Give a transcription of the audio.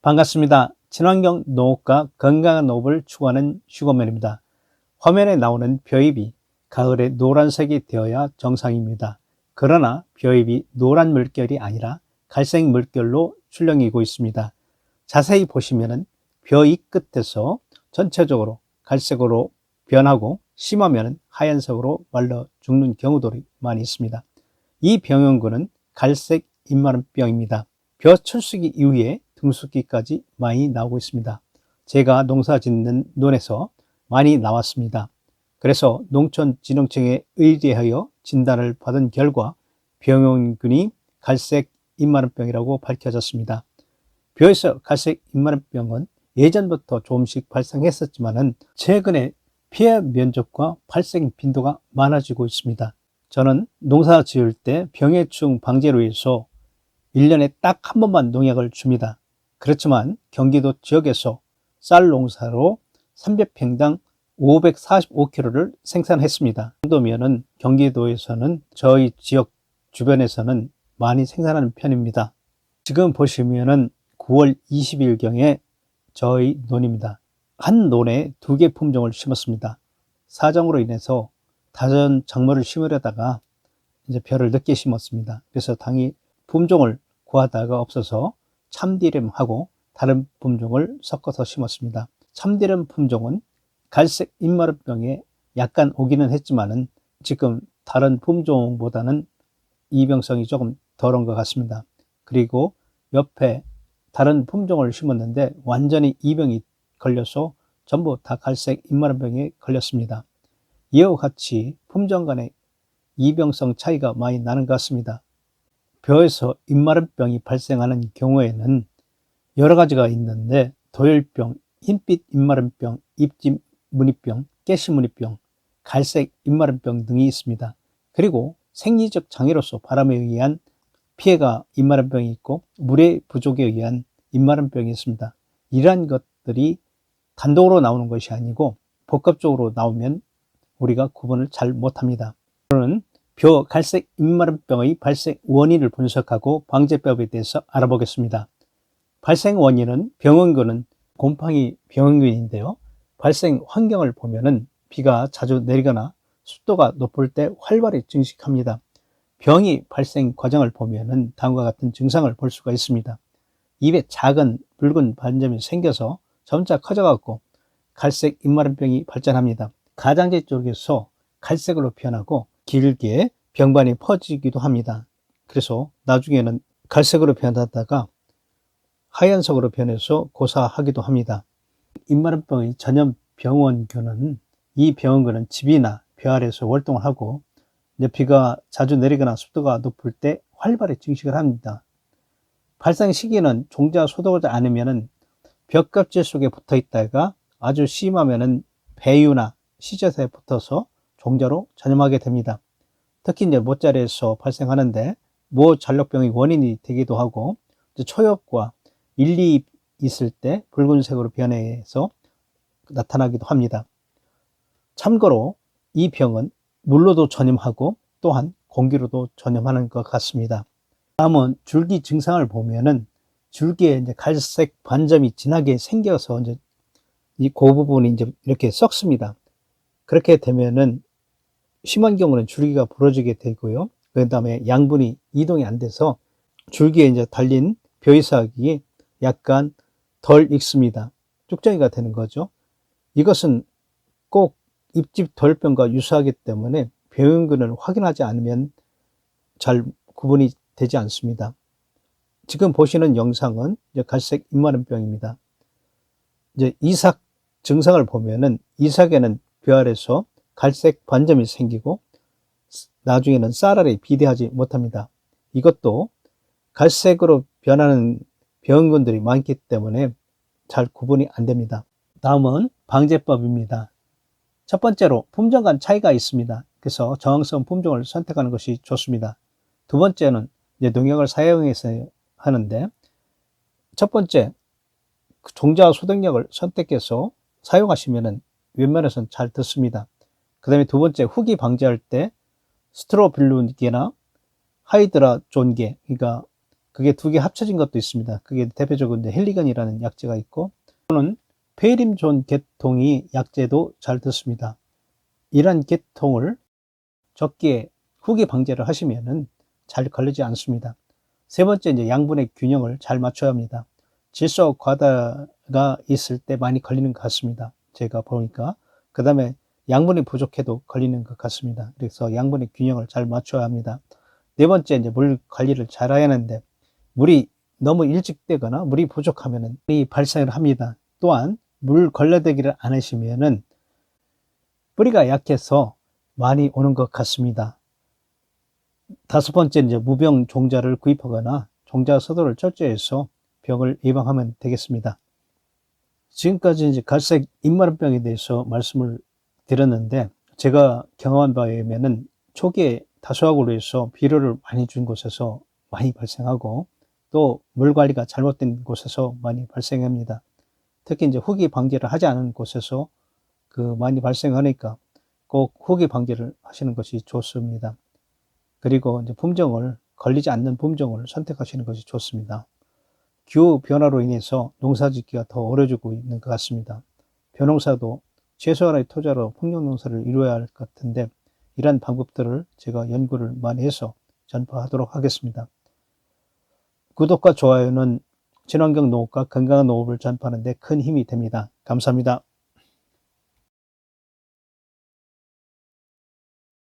반갑습니다. 친환경 농업과 건강한 농업을 추구하는 슈거맨입니다. 화면에 나오는 벼잎이 가을에 노란색이 되어야 정상입니다. 그러나 벼잎이 노란 물결이 아니라 갈색 물결로 출렁이고 있습니다. 자세히 보시면은 벼잎 끝에서 전체적으로 갈색으로 변하고 심하면 하얀색으로 말라 죽는 경우들이 많이 있습니다. 이 병원군은 갈색 입마름병입니다. 벼 철수기 이후에 등수기까지 많이 나오고 있습니다. 제가 농사 짓는 논에서 많이 나왔습니다. 그래서 농촌진흥청에 의뢰하여 진단을 받은 결과 병원균이 갈색 입마름병이라고 밝혀졌습니다. 벼에서 갈색 입마름병은 예전부터 조금씩 발생했었지만은 최근에 피해 면적과 발생 빈도가 많아지고 있습니다. 저는 농사 지을 때 병해충 방제로 해서 1년에 딱 한 번만 농약을 줍니다. 그렇지만 경기도 지역에서 쌀 농사로 300평당 545kg를 생산했습니다. 이 정도면은 경기도에서는 저희 지역 주변에서는 많이 생산하는 편입니다. 지금 보시면은 9월 20일경에 저희 논입니다. 한 논에 두 개 품종을 심었습니다. 사정으로 인해서 다전 작물을 심으려다가 이제 벼를 늦게 심었습니다. 그래서 당이 품종을 구하다가 없어서 참디름하고 다른 품종을 섞어서 심었습니다. 참디름 품종은 갈색 잎마름병에 약간 오기는 했지만은 지금 다른 품종보다는 이병성이 조금 덜한 것 같습니다. 그리고 옆에 다른 품종을 심었는데 완전히 이병이 걸려서 전부 다 갈색 잎마름병에 걸렸습니다. 이와 같이 품종 간의 이병성 차이가 많이 나는 것 같습니다. 벼에서 잎마름병이 발생하는 경우에는 여러 가지가 있는데 도열병, 흰빛 잎마름병, 잎집 무늬병, 깨시 무늬병, 갈색 잎마름병 등이 있습니다. 그리고 생리적 장애로서 바람에 의한 피해가 잎마름병이 있고 물의 부족에 의한 잎마름병이 있습니다. 이러한 것들이 단독으로 나오는 것이 아니고 복합적으로 나오면 우리가 구분을 잘 못합니다. 오늘 은벼 갈색 잎마름병의 발생 원인을 분석하고 방제법에 대해서 알아보겠습니다. 발생 원인은 병원균은 곰팡이 병원균인데요. 발생 환경을 보면은 비가 자주 내리거나 습도가 높을 때 활발히 증식합니다. 병이 발생 과정을 보면은 다음과 같은 증상을 볼 수가 있습니다. 입에 작은 붉은 반점이 생겨서 점차 커져갖고 갈색 입마름병이 발전합니다. 가장제 쪽에서 갈색으로 변하고 길게 병반이 퍼지기도 합니다. 그래서 나중에는 갈색으로 변하다가 하얀색으로 변해서 고사하기도 합니다. 입마름병의 전염 병원균은 이 병원균은 집이나 벼 아래에서 활동을 하고 비가 자주 내리거나 습도가 높을 때 활발히 증식을 합니다. 발생 시기는 종자 소독하지 않으면 벽껍질 속에 붙어 있다가 아주 심하면은 배유나 시젓에 붙어서 종자로 전염하게 됩니다. 특히 이제 모짜리에서 발생하는데 모 전력병의 원인이 되기도 하고 초엽과 일리 있을 때 붉은색으로 변해서 나타나기도 합니다. 참고로 이 병은 물로도 전염하고 또한 공기로도 전염하는 것 같습니다. 다음은 줄기 증상을 보면은 줄기에 이제 갈색 반점이 진하게 생겨서 이제 이 그 부분이 이제 이렇게 썩습니다. 그렇게 되면은 심한 경우는 줄기가 부러지게 되고요. 그 다음에 양분이 이동이 안 돼서 줄기에 이제 달린 벼이삭이 약간 덜 익습니다. 쭉정이가 되는 거죠. 이것은 꼭 입집 덜병과 유사하기 때문에 병균을 확인하지 않으면 잘 구분이 되지 않습니다. 지금 보시는 영상은 갈색 입마름병입니다. 이제 이삭 증상을 보면은 이삭에는 벼 아래서 갈색 반점이 생기고 나중에는 쌀알이 비대하지 못합니다. 이것도 갈색으로 변하는 병균들이 많기 때문에 잘 구분이 안 됩니다. 다음은 방제법입니다. 첫 번째로 품종 간 차이가 있습니다. 그래서 저항성 품종을 선택하는 것이 좋습니다. 두 번째는 이제 농약을 사용해서 하는데 첫 번째 종자 소독약을 선택해서 사용하시면은 웬만해서는 잘 듣습니다. 그 다음에 두 번째 후기 방지할 때 스트로빌룬계나 하이드라 존계 그러니까 그게 두 개 합쳐진 것도 있습니다. 그게 대표적으로 헬리건이라는 약재가 있고 또는 페림존 계통이 약재도 잘 듣습니다. 이러한 계통을 적게 후기 방제를 하시면은 잘 걸리지 않습니다. 세 번째 이제 양분의 균형을 잘 맞춰야 합니다. 질소 과다가 있을 때 많이 걸리는 것 같습니다. 제가 보니까 그 다음에 양분이 부족해도 걸리는 것 같습니다. 그래서 양분의 균형을 잘 맞춰야 합니다. 네 번째 이제 물 관리를 잘 해야 하는데 물이 너무 일찍 되거나 물이 부족하면은 물이 발생을 합니다. 또한 물 걸레대기를 안 하시면은 뿌리가 약해서 많이 오는 것 같습니다. 다섯 번째 이제 무병 종자를 구입하거나 종자 서도를 철저해서 병을 예방하면 되겠습니다. 지금까지 이제 갈색 입마름병에 대해서 말씀을 드렸는데 제가 경험한 바에 의하면은 초기에 다소학으로 해서 비료를 많이 준 곳에서 많이 발생하고 또 물 관리가 잘못된 곳에서 많이 발생합니다. 특히 이제 후기 방제를 하지 않은 곳에서 그 많이 발생하니까 꼭 후기 방제를 하시는 것이 좋습니다. 그리고 이제 품종을 걸리지 않는 품종을 선택하시는 것이 좋습니다. 기후 변화로 인해서 농사 짓기가 더 어려지고 있는 것 같습니다. 벼농사도 최소한의 투자로 풍력 농사를 이루어야 할 것 같은데 이러한 방법들을 제가 연구를 많이 해서 전파하도록 하겠습니다. 구독과 좋아요는 친환경 농업과 건강한 농업을 전파하는 데 큰 힘이 됩니다. 감사합니다.